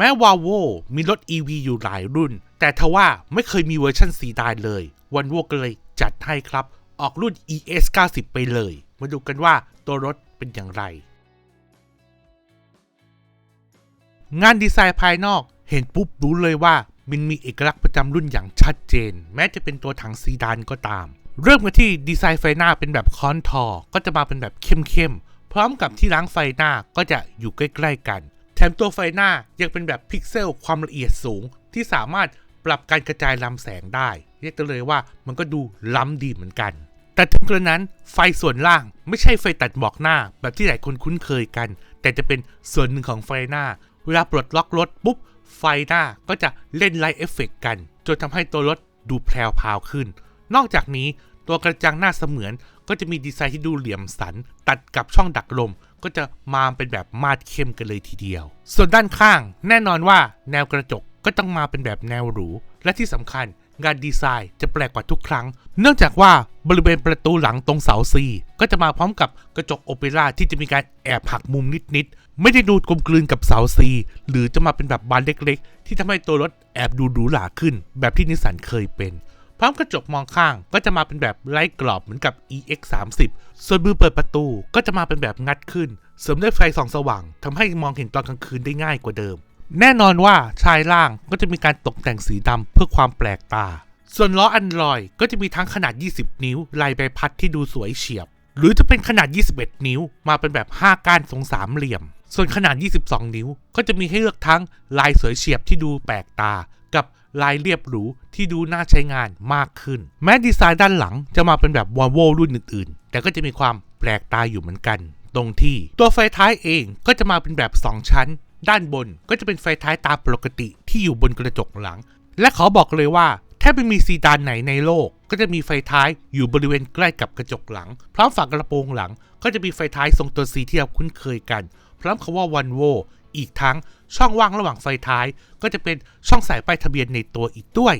แม้วาโวมีรถ EV อยู่หลายรุ่น แต่ทว่าไม่เคยมีเวอร์ชันซีดานเลย วันโวก็เลยจัดให้ครับ ออกรุ่น ES 90ไปเลย มาดูกันว่าตัวรถเป็นอย่างไร งานดีไซน์ภายนอกเห็นปุ๊บรู้เลยว่ามันมีเอกลักษณ์ประจำรุ่นอย่างชัดเจน แม้จะเป็นตัวถังซีดานก็ตาม เริ่มกันที่ดีไซน์ไฟหน้าเป็นแบบคอนทอร์ก็จะมาเป็นแบบเข้มๆพร้อมกับที่ล้างไฟหน้าก็จะอยู่ใกล้ ๆ กัน แถมตัวไฟหน้ายังเป็นแบบพิกเซลความละเอียดสูง ที่สามารถปรับการกระจายลำแสงได้ เรียกได้เลยว่ามันก็ดูล้ำดีเหมือนกัน แต่ถึงกระนั้นไฟส่วนล่างไม่ใช่ไฟตัดหมอกหน้า แบบที่หลายคนคุ้นเคยกัน แต่จะเป็นส่วนหนึ่งของไฟหน้า เวลาปลดล็อกรถปุ๊บ ไฟหน้าก็จะเล่นไลท์เอฟเฟกกัน จนทำให้ตัวรถดูแพรวพาวขึ้น นอกจากนี้ตัวกระจังหน้าเสมือนก็จะมีดีไซน์ที่ดูเหลี่ยมสัน ตัดกับช่องดักลม ก็จะมาเป็นแบบมาดเข้มกันเลยทีเดียว ส่วนด้านข้างแน่นอนว่าแนวกระจกก็ต้องมาเป็นแบบแนวหรู และที่สำคัญงานดีไซน์จะแปลกกว่าทุกครั้ง เนื่องจากว่าบริเวณประตูหลังตรงเสาซีก็จะมาพร้อมกับกระจกโอเปร่าที่จะมีการแอบหักมุมนิดๆ ไม่ได้ดูกลมกลืนกับเสาซีหรือจะมาเป็นแบบบานเล็กๆ ที่ทำให้ตัวรถแอบดูหรูหราขึ้น แบบที่นิสสันเคยเป็น พร้อมกระจกมองข้างก็จะมาเป็นแบบไร้กรอบเหมือนกับ EX 3 0ส่วนมือเปิดประตูก็จะมาเป็นแบบงัดขึ้น เสริมด้วยไฟส่องสว่างทำให้มองเห็นตอนกลางคืนได้ง่ายกว่าเดิม แน่นอนว่าชายล่างก็จะมีการตกแต่งสีดำเพื่อความแปลกตา ส่วนล้ออันลอยก็จะมีทั้งขนาด 20 นิ้ว ลายใบพัดที่ดูสวยเฉียบ หรือจะเป็นขนาด 21 นิ้ว มาเป็นแบบ 5 ก้านทรงสามเหลี่ยม ส่วนขนาด 22 นิ้ว ก็จะมีให้เลือกทั้งลายสวยเฉียบที่ดูแปลกตา กับ ลายเรียบหรูที่ดูน่าใช้งานมากขึ้น แม้ดีไซน์ด้านหลังจะมาเป็นแบบวอลโวรุ่นอื่นๆ แต่ก็จะมีความแปลกตาอยู่เหมือนกัน ตรงที่ตัวไฟท้ายเองก็จะมาเป็นแบบ 2 ชั้น ด้านบนก็จะเป็นไฟท้ายตามปกติที่อยู่บนกระจกหลัง และขอบอกเลยว่าแทบไม่มีซีดานไหนในโลก ก็จะมีไฟท้ายอยู่บริเวณใกล้กับกระจกหลัง พร้อมฝากระโปรงหลัง ก็จะมีไฟท้ายทรงตัวซีที่เราคุ้นเคยกัน พร้อมคำว่าวันโว อีกทั้งช่องว่างระหว่างไฟท้าย ก็จะเป็นช่องใส่ป้ายทะเบียนในตัวอีกด้วย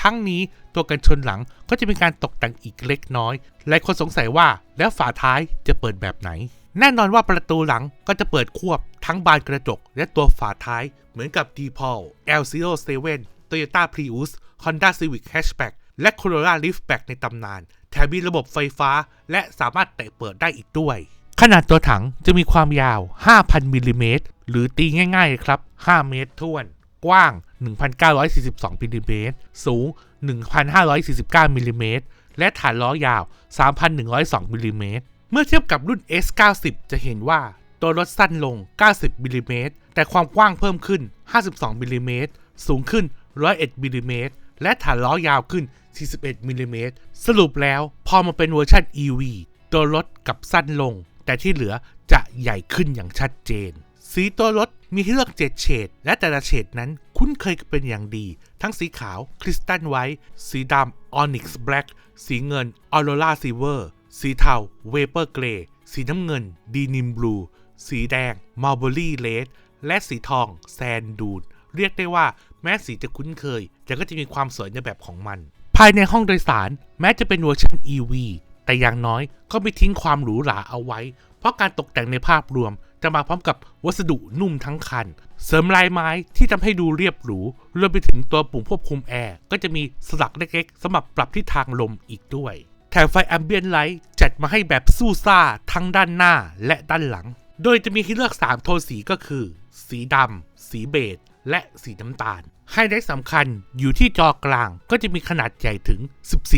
ทั้งนี้ตัวกันชนหลังก็จะมีการตกแต่งอีกเล็กน้อย หลายคนสงสัยว่าแล้วฝาท้ายจะเปิดแบบไหน แน่นอนว่าประตูหลังก็จะเปิดควบทั้งบานกระจก และตัวฝาท้ายเหมือนกับ d p a l L07 Toyota Prius Honda Civic Hatchback และ Corolla Liftback ในตำนาน แถมมีระบบไฟฟ้าและสามารถเตะเปิดได้อีกด้วย ขนาดตัวถังจะมีความยาว 5,000มิลลิเมตร หรือตีง่ายๆครับ 5 เมตรท้วน กว้าง 1,942มิลลิเมตร สูง 1,549มิลลิเมตร และฐานล้อยาว 3,102มิลลิเมตร เมื่อเทียบกับรุ่น S90 จะเห็นว่าตัวรถสั้นลง 90มิลลิเมตร แต่ความกว้างเพิ่มขึ้น 52มิลลิเมตร สูงขึ้น 101มิลลิเมตร และฐานล้อยาวขึ้น 41มิลลิเมตร สรุปแล้วพอมาเป็นเวอร์ชัน EV ตัวรถกับสั้นลง แต่ที่เหลือจะใหญ่ขึ้นอย่างชัดเจน สีตัวรถมีให้เลือก7เฉดและแต่ละเฉดนั้นคุ้นเคยกันเป็นอย่างดี ทั้งสีขาวคริสตัลไวท์สีดำออนิกส์แบล็กสีเงินออโรราซิเวอร์สีเทาเวเปอร์เกรย์สีน้ำเงินดีนิมบลูสีแดงมัลเบอรี่เลดและสีทองแซนดูนเรียกได้ว่าแม้สีจะคุ้นเคย แต่ก็จะมีความสวยในแบบของมัน ภายในห้องโดยสารแม้จะเป็นเวอร์ชัน EV แต่อย่างน้อยก็ไม่ทิ้งความหรูหราเอาไว้ เพราะการตกแต่งในภาพรวม จะมาพร้อมกับวัสดุนุ่มทั้งคัน เสริมลายไม้ที่ทำให้ดูเรียบหรูรวมไปถึงตัวปุ่มควบคุมแอร์ก็จะมีสลักเล็กๆสำหรับปรับทิศทางลมอีกด้วย แถมไฟแอมเบียนไลท์จัดมาให้แบบสู้ซ่าทั้งด้านหน้าและด้านหลัง โดยจะมีให้เลือก 3 โทนสีก็คือ สีดำสีเบจและสีน้ำตาลไฮไลท์สำคัญอยู่ที่จอกลางก็จะมีขนาดใหญ่ถึง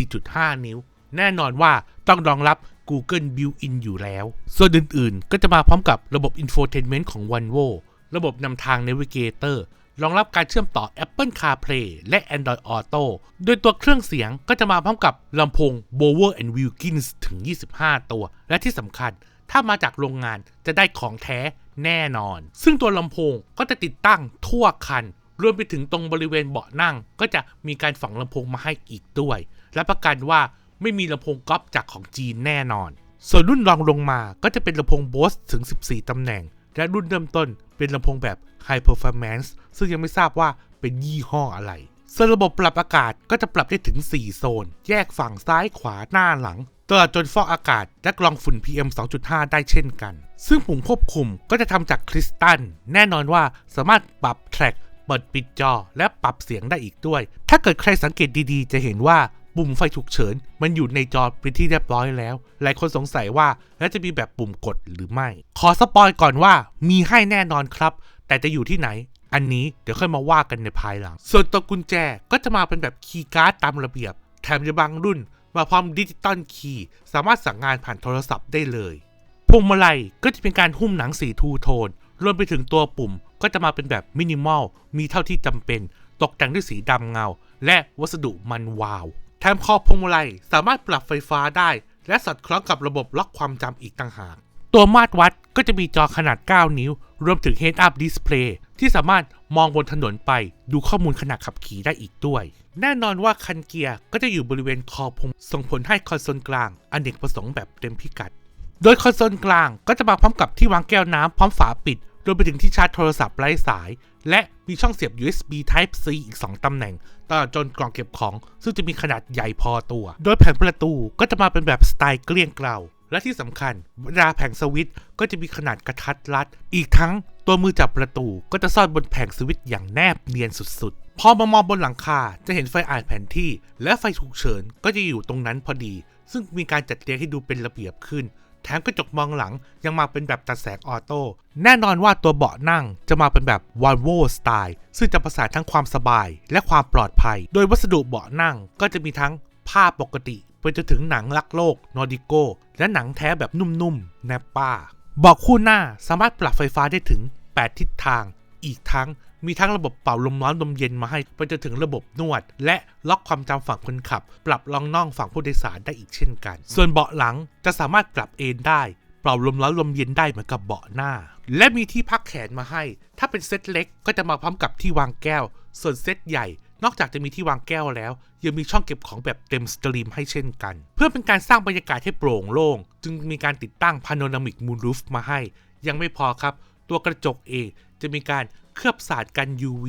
14.5 นิ้ว แน่นอนว่าต้องรองรับ Google Built-in อยู่แล้ว ส่วนอื่นๆ ก็จะมาพร้อมกับระบบ Infotainment ของ OneWo ระบบนำทาง Navigator รองรับการเชื่อมต่อ Apple CarPlay และ Android Auto โดยตัวเครื่องเสียงก็จะมาพร้อมกับลำโพง Bower Wilkins ถึง 25 ตัว และที่สำคัญ ถ้ามาจากโรงงานจะได้ของแท้แน่นอน ซึ่งตัวลำโพงก็จะติดตั้งทั่วคัน รวมไปถึงตรงบริเวณเบาะนั่ง ก็จะมีการฝังลำโพงมาให้อีกด้วย และประกันว่า ไม่มีลำโพงก๊อปจากของจีนแน่นอน ส่วนรุ่นรองลงมาก็จะเป็นลำโพง Bose ถึง 14 ตำแหน่ง และรุ่นเริ่มต้นเป็นลำโพงแบบ High Performance ซึ่งยังไม่ทราบว่าเป็นยี่ห้ออะไรส่วนระบบปรับอากาศก็จะปรับได้ถึง 4 โซน แยกฝั่งซ้ายขวาหน้าหลังตตลอดจนฟอกอากาศและกรองฝุ่น PM 2.5 ได้เช่นกัน ซึ่งปุ่มควบคุมก็จะทำจากคริสตัล แน่นอนว่าสามารถปรับแทร็กเปิดปิดจอและปรับเสียงได้อีกด้วย ถ้าเกิดใครสังเกตดีๆ จะเห็นว่า ปุ่มไฟฉุกเฉิน มันอยู่ในจอเป็นที่เรียบร้อยแล้ว หลายคนสงสัยว่าแล้วจะมีแบบปุ่มกดหรือไม่ ขอสปอยก่อนว่ามีให้แน่นอนครับ แต่จะอยู่ที่ไหน อันนี้เดี๋ยวค่อยมาว่ากันในภายหลัง ส่วนตัวกุญแจก็จะมาเป็นแบบคีย์การ์ดตามระเบียบ แถมจะบางรุ่น มาพร้อมดิจิตอลคีย์สามารถสั่งงานผ่านโทรศัพท์ได้เลยพวงมาลัยก็จะเป็นการหุ้มหนังสีทูโทนรวมไปถึงตัวปุ่มก็จะมาเป็นแบบมินิมอลมีเท่าที่จำเป็น ตกแต่งด้วยสีดำเงา และวัสดุมันวาว แถมคอพวงมาลัยสามารถปรับไฟฟ้าได้ และสอดคล้องกับระบบล็อกความจำอีกต่างหาก ตัวมาตรวัดก็จะมีจอขนาด 9 นิ้ว รวมถึง Head Up Display ที่สามารถมองบนถนนไปดูข้อมูลขณะขับขี่ได้อีกด้วย แน่นอนว่าคันเกียร์ก็จะอยู่บริเวณคอพวงส่งผลให้คอนโซลกลางอเนกประสงค์แบบเต็มพิกัด โดยคอนโซลกลางก็จะมาพร้อมกับที่วางแก้วน้ำพร้อมฝาปิด รวมไปถึงที่ชาร์จโทรศัพท์ไร้สาย และมีช่องเสียบ USB Type C อีก 2 ตำแหน่งตลอดจนกล่องเก็บของ ซึ่งจะมีขนาดใหญ่พอตัว โดยแผงประตูก็จะมาเป็นแบบสไตล์เกลี้ยงเกลาและที่สำคัญเวลาแผงสวิตช์ก็จะมีขนาดกระทัดรัด อีกทั้งตัวมือจับประตูก็จะซ่อนบนแผงสวิตช์อย่างแนบเนียนสุดๆ พอมามองบนหลังคาจะเห็นไฟอ่านแผนที่ และไฟฉุกเฉินก็จะอยู่ตรงนั้นพอดี ซึ่งมีการจัดเรียงให้ดูเป็นระเบียบขึ้น แถมกระจกมองหลังยังมาเป็นแบบตัดแสงออโต้ แน่นอนว่าตัวเบาะนั่งจะมาเป็นแบบ v o l v o สไตล์ ซึ่งจะประสานทั้งความสบายและความปลอดภัย โดยวัสดุเบาะนั่งก็จะมีทั้งผ้าปกติไปจนถึงหนังรักโลกนอร์ดิโก และหนังแท้แบบนุ่มๆแนปป้าเบาะคู่หน้าสามารถปรับไฟฟ้าได้ถึง 8 ทิศทาง อีกทั้ง มีทั้งระบบเป่าลมร้อนลมเย็นมาให้ไปจนถึงระบบนวด และล็อกความจำฝั่งคนขับ ปรับรองน่องฝั่งผู้โดยสารได้อีกเช่นกัน ส่วนเบาะหลังจะสามารถปรับเอนได้เป่าลมร้อนลมเย็นได้เหมือนกับเบาะหน้า และมีที่พักแขนมาให้ ถ้าเป็นเซตเล็กก็จะมาพร้อมกับที่วางแก้ว ส่วนเซตใหญ่ นอกจากจะมีที่วางแก้วแล้ว ยังมีช่องเก็บของแบบเต็มสตรีมให้เช่นกัน เพื่อเป็นการสร้างบรรยากาศให้โปร่งโล่ง จึงมีการติดตั้งพาโนรามิกมูนรูฟมาให้ ยังไม่พอครับ ตัวกระจกเอง จะมีการเคลือบสารกัน UV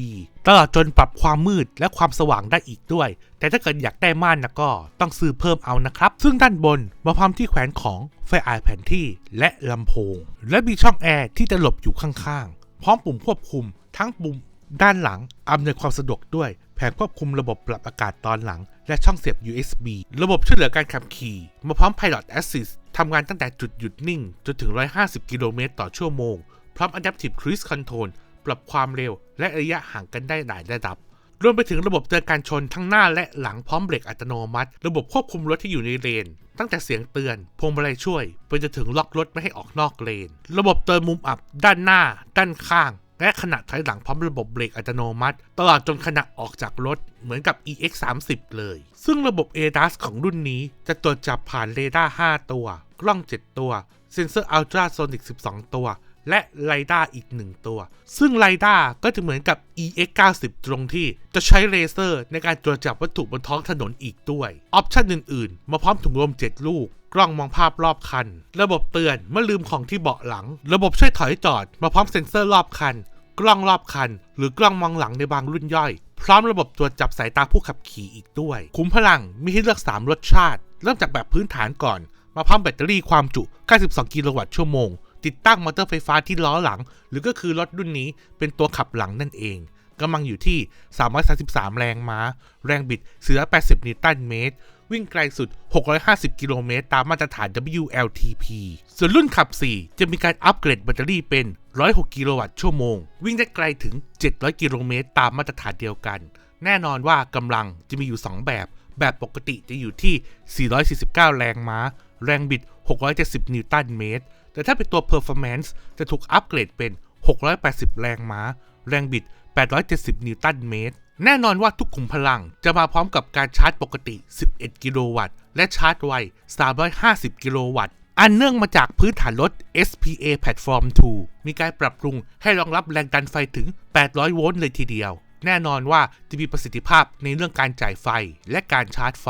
ตลอดจนปรับความมืดและความสว่างได้อีกด้วย แต่ถ้าเกิดอยากได้ม่านนะก็ต้องซื้อเพิ่มเอานะครับ ซึ่งด้านบนมาพร้อมที่แขวนของไฟอานแผนที่และลำโพง และมีช่องแอร์ที่จะหลบอยู่ข้างๆ พร้อมปุ่มควบคุม ทั้งปุ่มด้านหลังอำนวยความสะดวกด้วย แผงควบคุมระบบปรับอากาศตอนหลัง และช่องเสียบ USB ระบบช่วยเหลือการขับขี่ มาพร้อม Pilot Assist ทำงานตั้งแต่จุดหยุดนิ่ง จนถึง 150 กิโลเมตรต่อชั่วโมง พร้อม Adaptive Cruise Control ปรับความเร็วและระยะห่างกันได้หลายระดับ รวมไปถึงระบบเตือนการชนทั้งหน้าและหลังพร้อมเบรกอัตโนมัติ ระบบควบคุมรถที่อยู่ในเลน ตั้งแต่เสียงเตือนพวงมาลัยช่วยไปจนถึงล็อกรถไม่ให้ออกนอกเลน ระบบเตือนมุมอับ ด้านหน้า ด้านข้าง และขณะถอยหลังพร้อมระบบเบรกอัตโนมัติ ตลอดจนขณะออกจากรถเหมือนกับ EX30 เลย ซึ่งระบบ ADAS ของรุ่นนี้จะตรวจจับผ่านเรดาร์5ตัว กล้อง 7 ตัว เซ็นเซอร์อัลตราโซนิก 12 ตัว และไ i ด้าอีก 1 ตัว ซึ่งไ i ด้าก็จะเหมือนกับ EX90 ตรงที่จะใช้เลเซอร์ในการตรวจจับวัตถุบนท้องถนนอีกด้วย ออปชันอื่นๆ มาพร้อมถุงลม 7 ลูก กล้องมองภาพรอบคัน ระบบเตือนเมื่อลืมของที่เบาะหลัง ระบบช่วยถอยจอด มาพร้อมเซ็นเซอร์รอบคัน กล้องรอบคัน หรือกล้องมองหลังในบางรุ่นย่อย พร้อมระบบตรวจจับสายตาผู้ขับขี่อีกด้วย คุ้มพลังมีให้เลือก 3 รสชาติ เริ่มจากแบบพื้นฐานก่อน มาพร้อมแบตเตอรี่ความจุ 92 กิโลวัตต์ชั่วโมง ติดตั้งมอเตอร์ไฟฟ้าที่ล้อหลัง หรือก็คือรถรุ่นนี้เป็นตัวขับหลังนั่นเองกำลังอยู่ที่ 333 แรงม้า แรงบิด 480 นิวตันเมตร วิ่งไกลสุด 650 กิโลเมตร ตามมาตรฐาน WLTP ส่วนรุ่นขับ 4 จะมีการอัปเกรดแบตเตอรี่เป็น 106 กิโลวัตต์ชั่วโมง วิ่งได้ไกลถึง 700 กิโลเมตร ตามมาตรฐานเดียวกัน แน่นอนว่ากำลังจะมีอยู่ 2 แบบ แบบปกติจะอยู่ที่ 449 แรงม้า แรงบิด 670 นิวตันเมตร แต่ถ้าเป็นตัว performance จะถูกอัปเกรดเป็น 680 แรงม้า แรงบิด 870 นิวตันเมตร แน่นอนว่าทุกขุมพลังจะมาพร้อมกับการชาร์จปกติ 11 กิโลวัตต์ และชาร์จไว 350 กิโลวัตต์อันเนื่องมาจากพื้นฐานรถ SPA Platform 2 มีการปรับปรุงให้รองรับแรงดันไฟถึง 800 โวลต์เลยทีเดียว แน่นอนว่าจะมีประสิทธิภาพในเรื่องการจ่ายไฟและการชาร์จไฟ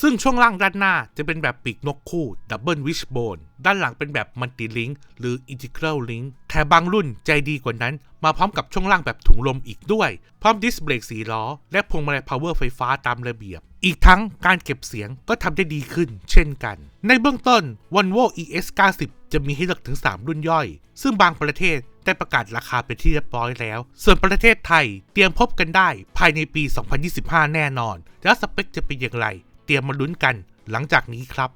ซึ่งช่วงล่างด้านหน้าจะเป็นแบบปีกนกคู่ Double Wishbone ด้านหลังเป็นแบบ Multi Link หรือ Integral Link แถมบางรุ่นใจดีกว่านั้น มาพร้อมกับช่วงล่างแบบถุงลมอีกด้วย พร้อมดิสเบรกสีล้อ และพวงมาลัย power ไฟฟ้าตามระเบียบ อีกทั้งการเก็บเสียงก็ทำได้ดีขึ้น เช่นกัน ในเบื้องต้น Volvo ES 90 จะมีให้เลือกถึง 3 รุ่นย่อย ซึ่งบางประเทศได้ประกาศราคาเป็นที่เรียบร้อยแล้ว ส่วนประเทศไทยเตรียมพบกันได้ภายในปี 2025 แน่นอน แล้วสเปคจะเป็นอย่างไร เตรียมมาลุ้นกันหลังจากนี้ครับ